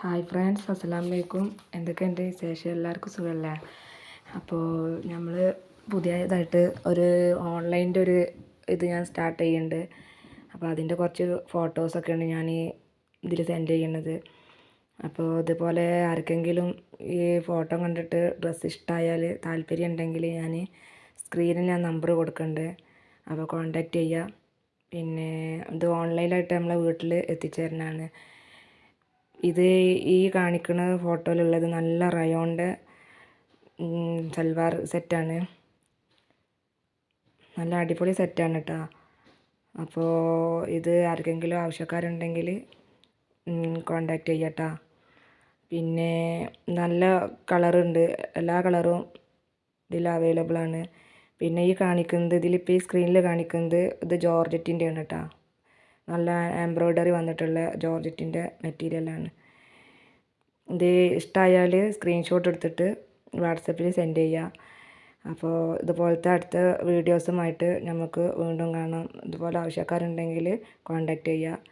Hi friends അസ്സലാമു വലൈക്കും എന്തൊക്കെയുണ്ട് വിശേഷം? എല്ലാവർക്കും സുഖമല്ലേ അപ്പോൾ നമ്മൾ പുതിയതായിട്ട് ഒരു ഓൺലൈന്റെ ഒരു ഇത് ഞാൻ സ്റ്റാർട്ട് ചെയ്യുന്നുണ്ട്. അപ്പോൾ അതിന്റെ കുറച്ച് ഫോട്ടോസൊക്കെയാണ് ഞാൻ ഇതിൽ സെൻഡ് ചെയ്യുന്നത്. അപ്പോൾ ഇതുപോലെ ആർക്കെങ്കിലും ഈ ഫോട്ടോ കണ്ടിട്ട് ഡ്രസ്സ് ഇഷ്ടമായാൽ താല്പര്യം ഉണ്ടെങ്കിൽ ഞാൻ സ്ക്രീനിൽ ഞാൻ നമ്പർ കൊടുക്കുന്നുണ്ട്. അപ്പോൾ കോൺടാക്റ്റ് ചെയ്യുക. പിന്നെ ഇത് ഓൺലൈനായിട്ട് നമ്മളെ വീട്ടിൽ എത്തിച്ചു തരുന്നതാണ് ഇത് ഈ കാണിക്കുന്ന ഫോട്ടോയിലുള്ളത് നല്ല റയോണിന്റെ സൽവാർ സെറ്റാണ്. നല്ല അടിപൊളി സെറ്റാണ് കേട്ടോ അപ്പോൾ ഇത് ആർക്കെങ്കിലും ആവശ്യക്കാരുണ്ടെങ്കിൽ കോണ്ടാക്ട് ചെയ്യട്ടോ പിന്നെ നല്ല കളറുണ്ട്. എല്ലാ കളറും ഇതിൽ അവൈലബിൾ ആണ്. പിന്നെ ഈ കാണിക്കുന്നത് ഇതിലിപ്പോൾ ഈ സ്ക്രീനിൽ കാണിക്കുന്നത് ഇത് ജോർജറ്റിന്റെ ആണ് കേട്ടോ നല്ല എംബ്രോയ്ഡറി വന്നിട്ടുള്ള ജോർജറ്റിന്റെ മെറ്റീരിയലാണ് ഇത് ഇഷ്ടമായാൽ സ്ക്രീൻഷോട്ട് എടുത്തിട്ട് വാട്സപ്പിൽ സെൻഡ് ചെയ്യുക അപ്പോൾ ഇതുപോലത്തെ അടുത്ത വീഡിയോസുമായിട്ട് നമുക്ക് വീണ്ടും കാണാം. ഇതുപോലെ ആവശ്യക്കാരുണ്ടെങ്കിൽ കോൺടാക്റ്റ് ചെയ്യുക